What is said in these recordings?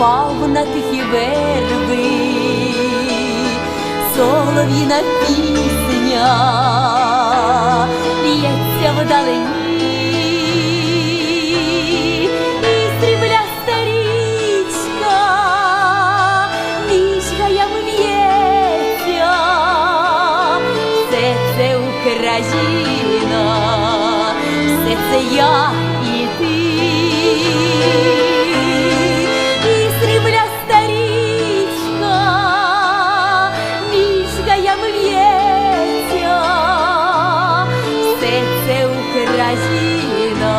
Впав на тихі верби, солов'їна пісня лється вдалині, Україна, все це я і ти, і срібляста річка між гаями в'ється, все це Україна,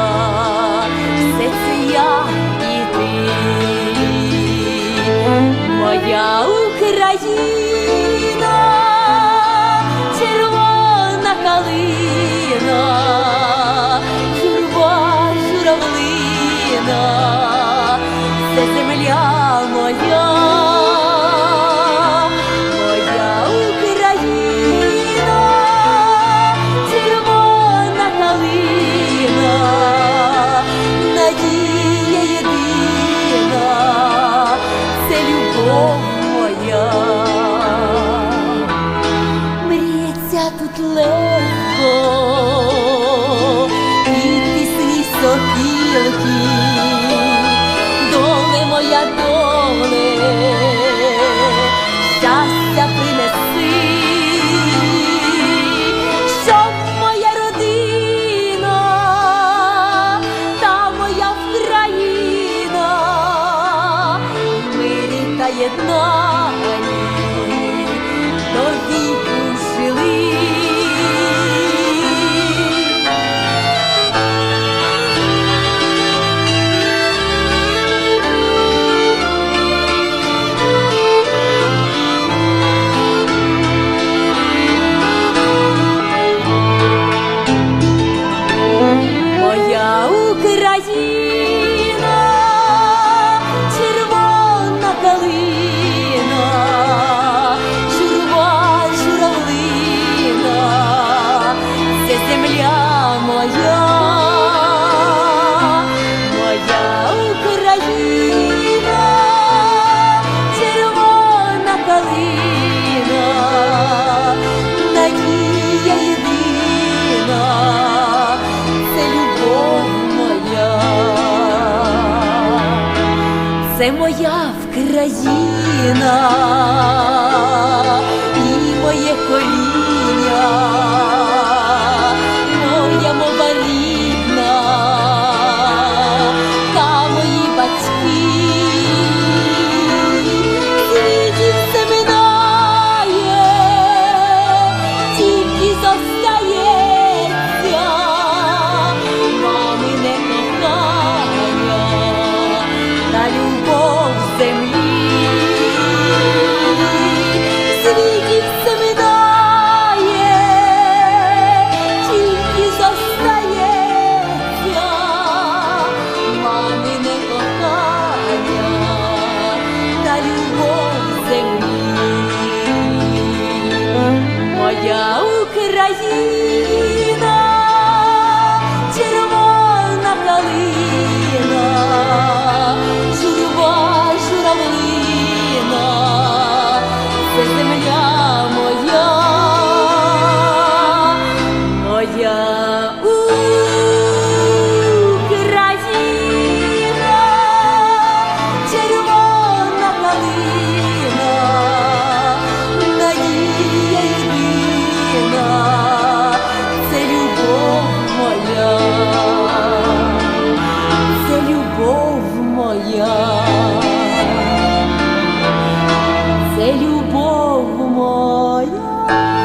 все це я і ти, моя Україна, тут легко, пісні сопілки, доле моя доле, щастя принеси, щоб моя родина, та моя Україна, в мирі та єднанні моя, моя Україна, червона калина, надія єдина, це любов моя, це моя Вкраїна і моє коління, я Україна. Bye.